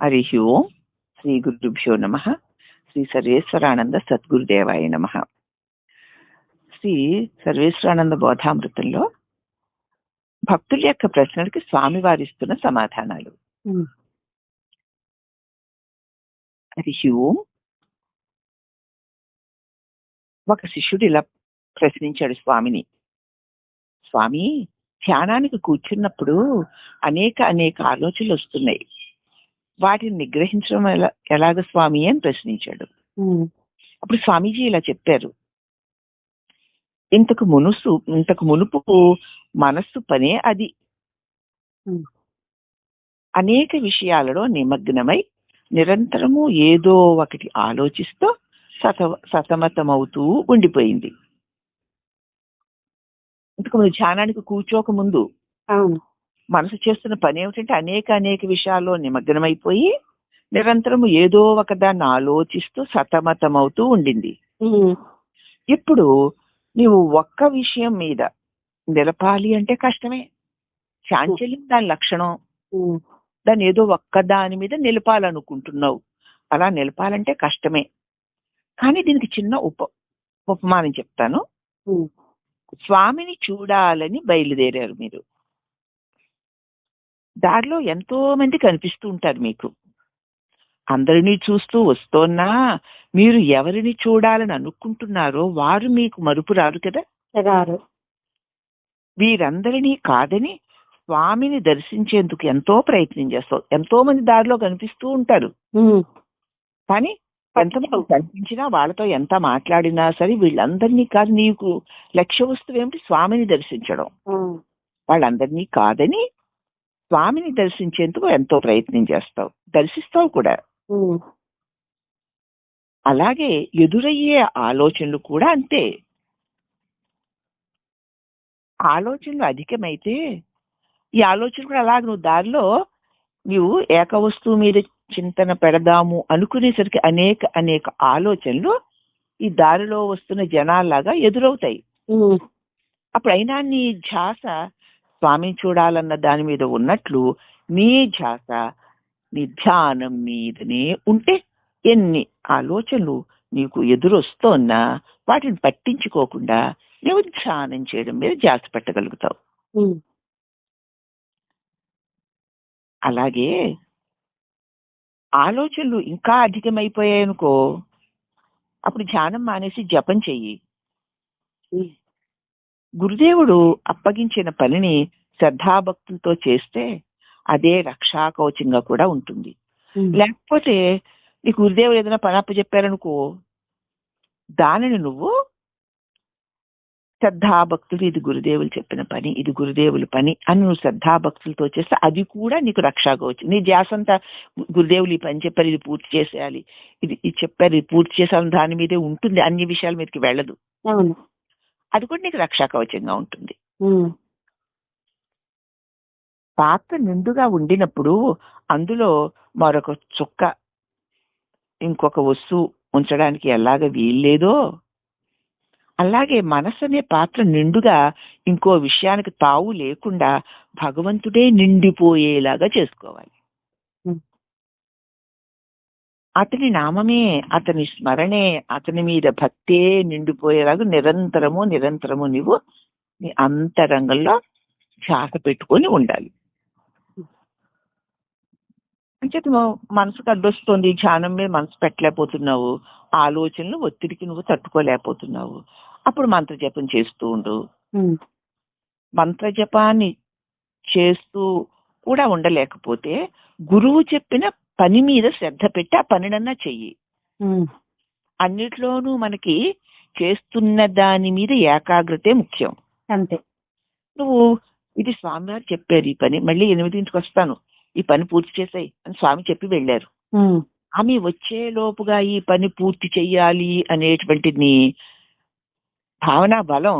హరి ఓం శ్రీ గురుభ్యో నమ శ్రీ సర్వేశ్వరానంద సద్గురుదేవాయ నమ శ్రీ సర్వేశ్వరానంద బోధామృతంలో భక్తుల యొక్క ప్రశ్నలకి స్వామివారు ఇస్తున్న సమాధానాలు. హరి ఓం। ఒక శిష్యుడు ఇలా ప్రశ్నించాడు స్వామిని। స్వామి ధ్యానానికి కూర్చున్నప్పుడు అనేక అనేక ఆలోచనలు వస్తున్నాయి। వాటిని నిగ్రహించడం ఎలా ఎలాగ స్వామి అని ప్రశ్నించాడు. అప్పుడు స్వామీజీ ఇలా చెప్పారు. ఇంతకు మునుసు ఇంతకు మునుపు మనస్సు పనే అది. అనేక విషయాలలో నిమగ్నమై నిరంతరము ఏదో ఒకటి ఆలోచిస్తూ సత సతమతమవుతూ ఉండిపోయింది. ఇంతకు ముందు ధ్యానానికి కూర్చోక ముందు మనసు చేస్తున్న పని ఏమిటంటే అనేక అనేక విషయాల్లో నిమగ్నమైపోయి నిరంతరము ఏదో ఒకదాన్ని ఆలోచిస్తూ సతమతమవుతూ ఉండింది. ఇప్పుడు నీవు ఒక్క విషయం మీద నిలపాలి అంటే కష్టమే. చాంచల్యం దాని లక్షణం. దాన్ని ఏదో ఒక్క దాని మీద నిలపాలనుకుంటున్నావు. అలా నిలపాలంటే కష్టమే. కానీ దీనికి చిన్న ఉప ఉపమానం చెప్తాను. స్వామిని చూడాలని బయలుదేరారు మీరు. దారిలో ఎంతో మంది కనిపిస్తూ ఉంటారు మీకు. అందరినీ చూస్తూ వస్తోన్నా మీరు ఎవరిని చూడాలని అనుకుంటున్నారో వారు మీకు మరుపు రారు కదా. రారు. వీరందరినీ కాదని స్వామిని దర్శించేందుకు ఎంతో ప్రయత్నం చేస్తావు. ఎంతో మంది దారిలో కనిపిస్తూ ఉంటారు. కానీ ఎంతమంది కనిపించినా వాళ్ళతో ఎంత మాట్లాడినా సరే వీళ్ళందరినీ కాదు నీకు లక్ష్య వస్తువు ఏమిటి? స్వామిని దర్శించడం. వాళ్ళందరినీ కాదని స్వామిని దర్శించేందుకు ఎంతో ప్రయత్నం చేస్తావు దర్శిస్తావు కూడా. అలాగే ఎదురయ్యే ఆలోచనలు కూడా అంతే ఆలోచనలు అధికమైతే ఈ ఆలోచన కూడా అలాగే నువ్వు దారిలో నీవు ఏక వస్తువు మీద చింతన పెడదాము అనుకునేసరికి అనేక అనేక ఆలోచనలు ఈ దారిలో వస్తున్న జనాల్లాగా ఎదురవుతాయి ఉమ్. అప్పుడు అయినా నీ ధ్యాస స్వామిని చూడాలన్న దాని మీద ఉన్నట్లు నీ ధ్యాస నీ ధ్యానం మీదనే ఉంటే ఎన్ని ఆలోచనలు నీకు ఎదురొస్తోన్నా వాటిని పట్టించుకోకుండా నువ్వు ధ్యానం చేయడం మీద ధ్యాస పెట్టగలుగుతావు. అలాగే ఆలోచనలు ఇంకా అధికమైపోయాయనుకో అప్పుడు ధ్యానం మానేసి జపం చెయ్యి. గురుదేవుడు అప్పగించిన పనిని శ్రద్ధాభక్తులతో చేస్తే అదే రక్షా కవచంగా కూడా ఉంటుంది. లేకపోతే నీ గురుదేవుడు ఏదైనా పని అప్పచెప్పారనుకో దానిని నువ్వు శ్రద్ధాభక్తులు ఇది గురుదేవులు చెప్పిన పని ఇది గురుదేవుల పని అని నువ్వు శ్రద్ధాభక్తులతో చేస్తే అది కూడా నీకు రక్షా కవచం. నీ అంతా గురుదేవులు ఈ పని చెప్పారు ఇది పూర్తి చేసేయాలి ఇది ఇది చెప్పారు ఇది పూర్తి చేసాలని దాని మీదే ఉంటుంది అన్ని విషయాల మీదకి వెళ్ళదు. అది కూడా నీకు రక్షా కవచంగా ఉంటుంది. పాత్ర నిండుగా ఉండినప్పుడు అందులో మరొక చుక్క ఇంకొక వస్తువు ఉంచడానికి ఎలాగ వీల్లేదో అలాగే మనసు అనే పాత్ర నిండుగా ఇంకో విషయానికి తావు లేకుండా భగవంతుడే నిండిపోయేలాగా చేసుకోవాలి అతని నామమే అతని స్మరణే అతని మీద భక్తే నిండిపోయేలాగా నిరంతరము నిరంతరము నువ్వు నీ అంతరంగంలో ధ్యాస పెట్టుకొని ఉండాలి. అంచేత మనసుకు అడ్డొస్తుంది ధ్యానం మీద మనసు పెట్టలేకపోతున్నావు ఆలోచనలు ఒత్తిడికి నువ్వు తట్టుకోలేకపోతున్నావు. అప్పుడు మంత్ర జపం చేస్తూ ఉండు. ఉమ్. మంత్ర జపాన్ని చేస్తూ కూడా ఉండలేకపోతే గురువు చెప్పిన పని మీద శ్రద్ధ పెట్టి ఆ పనినన్నా చెయ్యి. అన్నిట్లోనూ మనకి చేస్తున్న దాని మీద ఏకాగ్రతే ముఖ్యం అంతే నువ్వు ఇది స్వామివారు చెప్పారు ఈ పని మళ్ళీ ఎనిమిదింటికి వస్తాను ఈ పని పూర్తి చేసాయి అని స్వామి చెప్పి వెళ్ళారు. ఆమె వచ్చే లోపుగా ఈ పని పూర్తి చెయ్యాలి అనేటువంటి నీ భావన బలం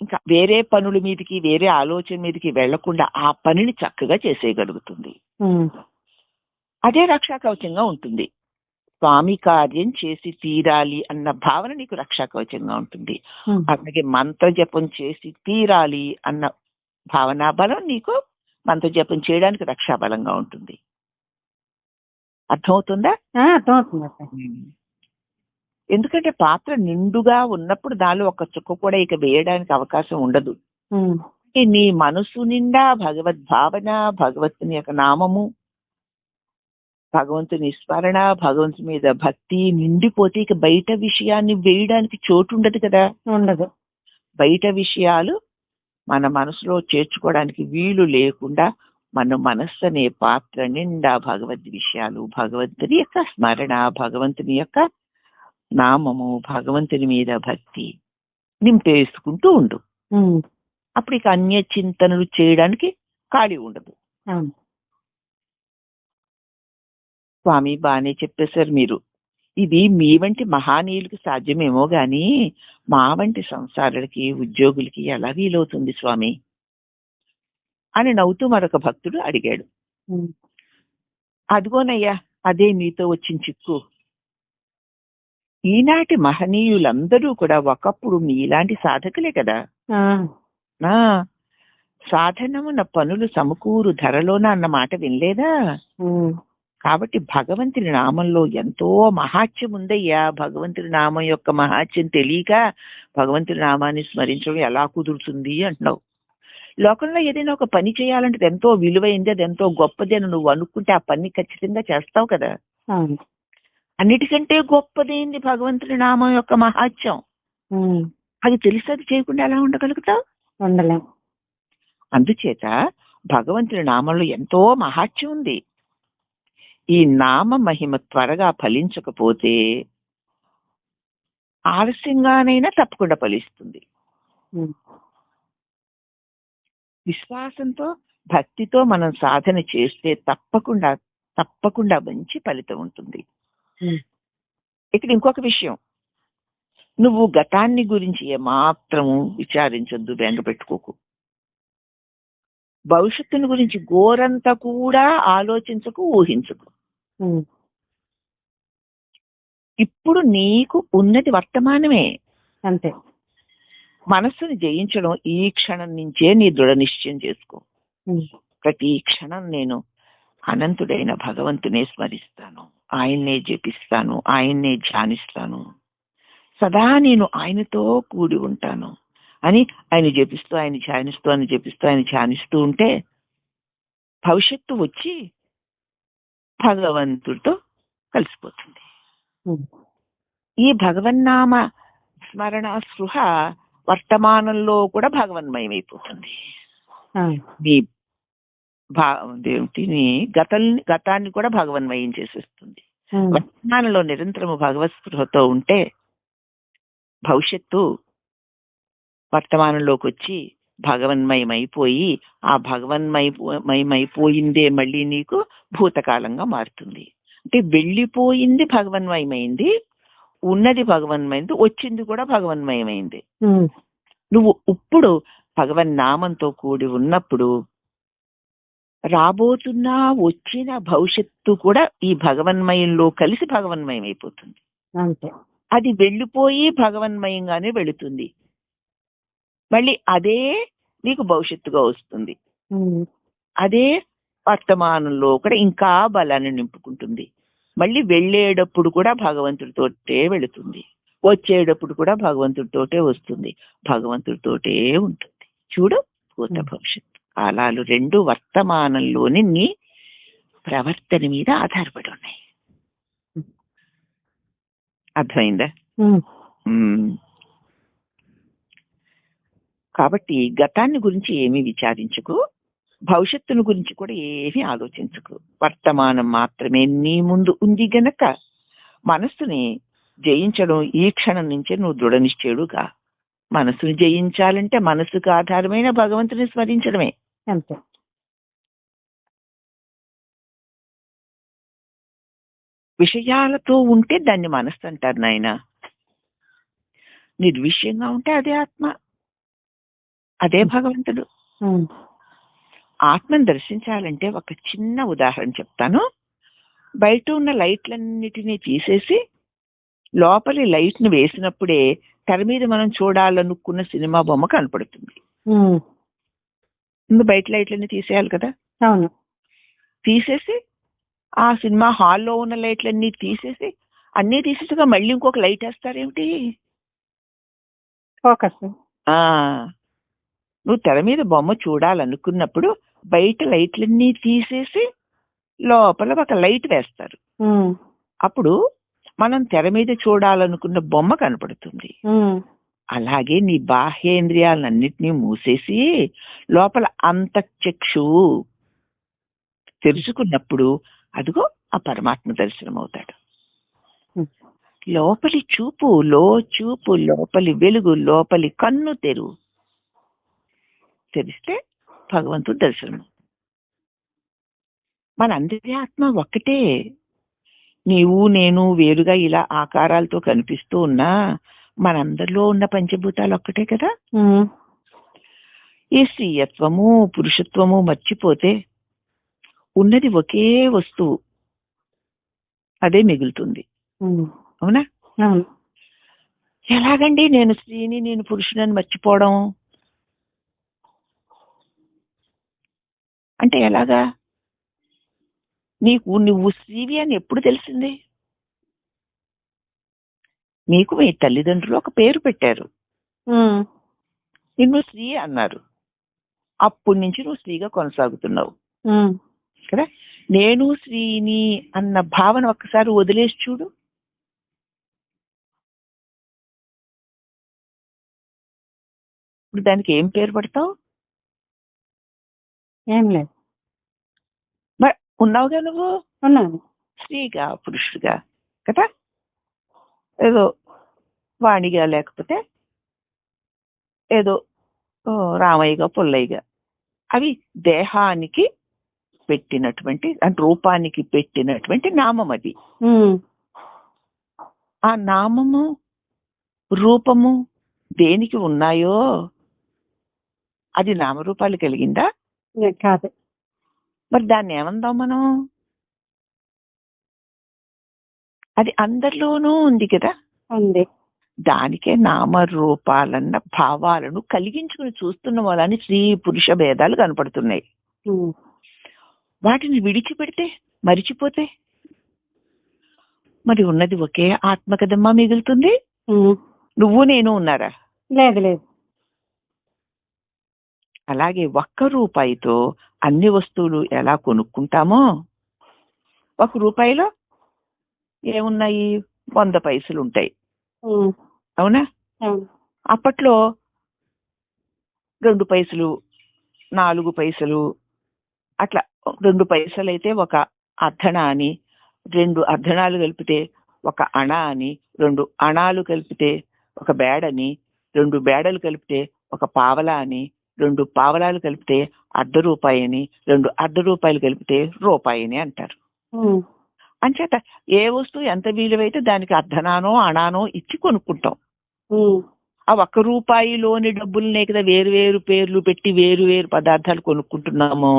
ఇంకా వేరే పనుల మీదకి వేరే ఆలోచన మీదకి వెళ్ళకుండా ఆ పనిని చక్కగా చేసేయగలుగుతుంది. అదే రక్షా కవచంగా ఉంటుంది. స్వామి కార్యం చేసి తీరాలి అన్న భావన నీకు రక్షా కవచంగా ఉంటుంది. అలాగే మంత్ర జపం చేసి తీరాలి అన్న భావనా బలం నీకు మంత్ర జపం చేయడానికి రక్షా బలంగా ఉంటుంది. అర్థమవుతుందా? అర్థమవుతుంది ఎందుకంటే పాత్ర నిండుగా ఉన్నప్పుడు దానిలో ఒక చుక్క కూడా ఇక వేయడానికి అవకాశం ఉండదు. నీ మనసు నిండా భగవద్ భావన భగవంతుని యొక్క నామము భగవంతుని స్మరణ భగవంతుని మీద భక్తి నిండిపోతే ఇక బయట విషయాన్ని వేయడానికి చోటు ఉండదు కదా. ఉండదు. బయట విషయాలు మన మనసులో చేర్చుకోవడానికి వీలు లేకుండా మన మనస్సు అనే పాత్ర నిండా భగవద్ విషయాలు భగవంతుని యొక్క స్మరణ భగవంతుని యొక్క నామము భగవంతుని మీద భక్తి నింపేసుకుంటూ ఉండు. అప్పుడు ఇక అన్య చింతనలు చేయడానికి ఖాళీ ఉండదు. స్వామి బానే చెప్పేశారు మీరు. ఇది మీ వంటి మహానీయులకు సాధ్యమేమో గాని మా వంటి సంసారులకి ఉద్యోగులకి ఎలా వీలవుతుంది స్వామి? అని నవ్వుతూ మరొక భక్తుడు అడిగాడు. అదిగోనయ్యా అదే మీతో వచ్చిన చిక్కు. ఈనాటి మహనీయులందరూ కూడా ఒకప్పుడు మీలాంటి సాధకులే కదా? ఆ, నా సాధనమున పనులు సమకూరు ధరలోన అన్న మాట వినలేదా? కాబట్టి భగవంతుని నామంలో ఎంతో మహాత్యం ఉందయ్యా. భగవంతుని నామం యొక్క మహాత్యం తెలియక భగవంతుని నామాన్ని స్మరించడం ఎలా కుదురుతుంది అంటున్నావు. లోకంలో ఏదైనా ఒక పని చేయాలంటే ఎంతో విలువైంది అది ఎంతో గొప్పది అని నువ్వు అనుకుంటే ఆ పని ఖచ్చితంగా చేస్తావు కదా. అన్నిటికంటే గొప్పదేంది భగవంతుని నామం యొక్క మహాత్యం అది తెలిసి అది చేయకుండా ఎలా ఉండగలుగుతావు? ఉండలేం. అందుచేత భగవంతుని నామంలో ఎంతో మహాత్యం ఉంది. ఈ నామ మహిమ త్వరగా ఫలించకపోతే ఆలస్యంగానైనా తప్పకుండా ఫలిస్తుంది. విశ్వాసంతో భక్తితో మనం సాధన చేస్తే తప్పకుండా తప్పకుండా మంచి ఫలితం ఉంటుంది. ఇక్కడ ఇంకొక విషయం. నువ్వు గతాన్ని గురించి ఏమాత్రము విచారించొద్దు బెంగ పెట్టుకోకు. భవిష్యత్తుని గురించి గోరంతా కూడా ఆలోచించకు ఊహించకు. ఇప్పుడు నీకు ఉన్నది వర్తమానమే. అంతే. మనస్సును జయించడం ఈ క్షణం నుంచే నీ దృఢ నిశ్చయం చేసుకో. ప్రతి క్షణం నేను అనంతుడైన భగవంతునే స్మరిస్తాను. ఆయన్నే జపిస్తాను ఆయన్నే ధ్యానిస్తాను. సదా నేను ఆయనతో కూడి ఉంటాను అని ఆయన జపిస్తూ ఆయన ధ్యానిస్తూ ఆయన జపిస్తూ ఆయన ధ్యానిస్తూ ఉంటే భవిష్యత్తు వచ్చి భగవంతుడితో కలిసిపోతుంది. ఈ భగవన్నామ స్మరణ స్పృహ వర్తమానంలో కూడా భగవన్మయమైపోతుంది. నీ భా గతాన్ని కూడా భగవన్మయం చేసేస్తుంది. వర్తమానంలో నిరంతరము భగవత్ స్పృహతో ఉంటే భవిష్యత్తు వర్తమానంలోకి వచ్చి భగవన్మయమైపోయి ఆ భగవన్మయమయమైపోయిందే మళ్ళీ నీకు భూతకాలంగా మారుతుంది. అంటే వెళ్ళిపోయింది భగవన్మయమైంది ఉన్నది భగవన్మయింది వచ్చింది కూడా భగవన్మయమైంది. నువ్వు ఇప్పుడు భగవన్ నామంతో కూడి ఉన్నప్పుడు రాబోతున్న వచ్చిన భవిష్యత్తు కూడా ఈ భగవన్మయంలో కలిసి భగవన్మయం అయిపోతుంది అంతే. అది వెళ్ళిపోయి భగవన్మయంగానే వెళుతుంది. మళ్ళీ అదే నీకు భవిష్యత్తుగా వస్తుంది. అదే వర్తమానంలో కూడా ఇంకా బలాన్ని నింపుకుంటుంది. మళ్ళీ వెళ్ళేటప్పుడు కూడా భగవంతుడితోటే వెళుతుంది. వచ్చేటప్పుడు కూడా భగవంతుడితోటే వస్తుంది. భగవంతుడితోటే ఉంటుంది. చూడు భూత. భవిష్యత్తు. కాలాలు రెండు వర్తమానంలోని నీ ప్రవర్తన మీద ఆధారపడి ఉన్నాయి. అర్థమైందా. కాబట్టి గతాన్ని గురించి ఏమీ విచారించకు భవిష్యత్తును గురించి కూడా ఏమీ ఆలోచించకు. వర్తమానం మాత్రమే నీ ముందు ఉంది గనక మనస్సుని జయించడం ఈ క్షణం నుంచే నువ్వు దృఢ నిశ్చయుడుగా. మనసుని జయించాలంటే మనసుకు ఆధారమైన భగవంతుని స్మరించడమే. అంతే. విషయాలతో ఉంటే దాన్ని మనస్సు అంటారు నాయన. నిర్విషయంగా ఉంటే అదే ఆత్మ. అదే భగవంతుడు. ఆత్మను దర్శించాలంటే ఒక చిన్న ఉదాహరణ చెప్తాను. బయట ఉన్న లైట్లన్నిటినీ తీసేసి లోపలి లైట్ని వేసినప్పుడే తెర మీద మనం చూడాలనుకున్న సినిమా బొమ్మ కనపడుతుంది. ముందు బయట లైట్లన్నీ తీసేయాలి కదా? అవును. తీసేసి ఆ సినిమా హాల్లో ఉన్న లైట్లన్నీ తీసేసి అన్నీ తీసేసిగా మళ్ళీ ఇంకొక లైట్ వేస్తారేమిటి? ఫోకస్. నువ్వు తెర మీద బొమ్మ చూడాలనుకున్నప్పుడు బయట లైట్లన్నీ తీసేసి లోపల ఒక లైట్ వేస్తారు. అప్పుడు మనం తెర మీద చూడాలనుకున్న బొమ్మ కనపడుతుంది. అలాగే నీ బాహ్యేంద్రియాలన్నిటినీ మూసేసి లోపల అంతఃచక్షు తెరుచుకున్నప్పుడు అదిగో ఆ పరమాత్మ దర్శనం అవుతాడు. లోపలి చూపు లో చూపు లోపలి వెలుగు లోపలి కన్ను తెరు తెరిస్తే భగవంతుడు దర్శనం. మనందరి ఆత్మ ఒక్కటే. నీవు నేను వేరుగా ఇలా ఆకారాలతో కనిపిస్తూ ఉన్నా మనందరిలో ఉన్న పంచభూతాలు ఒక్కటే కదా? ఈ స్త్రీయత్వము పురుషత్వము మర్చిపోతే ఉన్నది ఒకే వస్తువు. అదే మిగులుతుంది. అవునా? ఎలాగండి నేను స్త్రీని నేను పురుషునని మర్చిపోవడం? అంటే ఎలాగా? నీకు నువ్వు స్త్రీవి అని ఎప్పుడు తెలిసింది? నీకు మీ తల్లిదండ్రులు ఒక పేరు పెట్టారు. నిన్ను స్త్రీ అన్నారు. అప్పటి నుంచి నువ్వు స్త్రీగా కొనసాగుతున్నావు. కదా? నేను స్త్రీని అన్న భావన ఒక్కసారి వదిలేసి చూడు. ఇప్పుడు దానికి ఏం పేరు పెడతావు? ఏం లేదు. ఉన్నావుగా నువ్వు ఉన్నాను స్త్రీగా పురుషుడిగా కదా ఏదో వాణిగా లేకపోతే ఏదో రామయ్యగా పుల్లయ్యగా అవి దేహానికి పెట్టినటువంటి అంటే రూపానికి పెట్టినటువంటి నామం అది ఆ నామము రూపము దేనికి ఉన్నాయో అది నామరూపాలు కలిగిందా కాదు మరి దాన్ని ఏమందాం మనం? అది అందరిలోనూ ఉంది కదా? ఉంది. దానికే నామరూపాలన్న భావాలను కలిగించుకుని చూస్తున్న వాళ్ళని స్త్రీ పురుష భేదాలు కనపడుతున్నాయి. వాటిని విడిచిపెడితే మరిచిపోతే? మరి ఉన్నది ఒకే ఆత్మ కదమ్మా మిగులుతుంది? నువ్వు నేను ఉన్నారా? లేదు లేదు. అలాగే ఒక్క రూపాయితో అన్ని వస్తువులు ఎలా కొనుక్కుంటామో ఒక రూపాయిలో ఏమున్నాయి? వంద పైసలు ఉంటాయి. అవును? అప్పట్లో రెండు పైసలు నాలుగు పైసలు అట్లా రెండు పైసలు అయితే ఒక అర్ధణ అని రెండు అర్ధణాలు కలిపితే ఒక అణ అని రెండు అణాలు కలిపితే ఒక బేడని రెండు బేడలు కలిపితే ఒక పావల అని రెండు పావలాలు కలిపితే అర్ధ రూపాయి అని రెండు అర్ధ రూపాయలు కలిపితే రూపాయి అని అంటారు అంచేత ఏ వస్తువు ఎంత విలువైతే దానికి అర్ధనానో అణానో ఇచ్చి కొనుక్కుంటాం. ఆ ఒక్క రూపాయిలోని డబ్బులనే కదా వేరు వేరు పేర్లు పెట్టి వేరు వేరు పదార్థాలు కొనుక్కుంటున్నాము.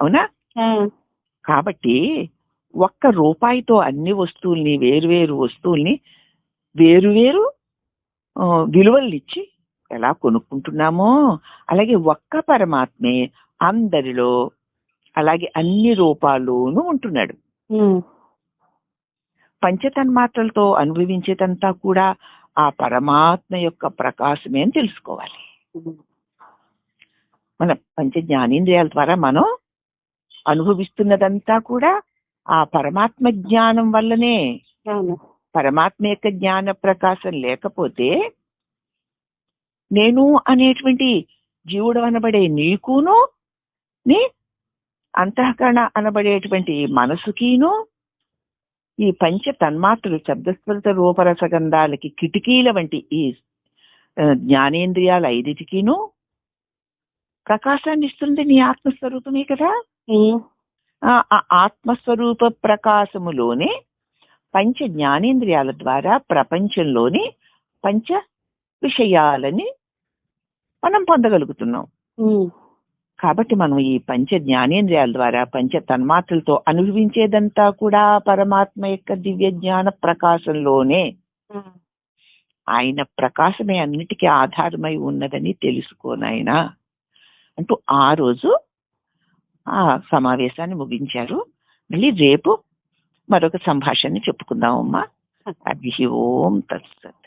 అవును. కాబట్టి ఒక్క రూపాయితో అన్ని వస్తువుల్ని వేరు వేరు వస్తువుల్ని వేరు వేరు ఆ, విలువల్ని ఇచ్చి ఎలా కొనుక్కుంటున్నామో అలాగే ఒక్క పరమాత్మే అందరిలో అలాగే అన్ని రూపాల్లోనూ ఉంటున్నాడు. పంచతన్మాత్రలతో అనుభవించేదంతా కూడా ఆ పరమాత్మ యొక్క ప్రకాశమే అని తెలుసుకోవాలి. మన పంచ జ్ఞానేంద్రియాల ద్వారా మనం అనుభవిస్తున్నదంతా కూడా ఆ పరమాత్మ జ్ఞానం వల్లనే. పరమాత్మ యొక్క జ్ఞాన ప్రకాశం లేకపోతే నేను అనేటువంటి జీవుడు అనబడే నీకును నీ అంతఃకరణ అనబడేటువంటి మనసుకిను ఈ పంచ తన్మాత్రలు శబ్దస్ఫురత రూపరసగంధాలకి కిటికీల వంటి ఈ జ్ఞానేంద్రియాల ఐదిటికిను ప్రకాశాన్ని ఇస్తుంది నీ ఆత్మస్వరూపమే కదా? ఆ ఆత్మస్వరూప ప్రకాశములోనే పంచ జ్ఞానేంద్రియాల ద్వారా ప్రపంచంలోని పంచ విషయాలని మనం పొందగలుగుతున్నాం. కాబట్టి మనం ఈ పంచ జ్ఞానేంద్రియాల ద్వారా పంచ తన్మాత్రలతో అనుభవించేదంతా కూడా పరమాత్మ యొక్క దివ్య జ్ఞాన ప్రకాశంలోనే. ఆయన ప్రకాశమే అన్నిటికీ ఆధారమై ఉన్నదని తెలుసుకోనాయన అంటూ ఆ రోజు ఆ సమావేశాన్ని ముగించారు. మళ్ళీ రేపు మరొక సంభాషణ చెప్పుకుందామమ్మా హరి ఓం తత్సత్.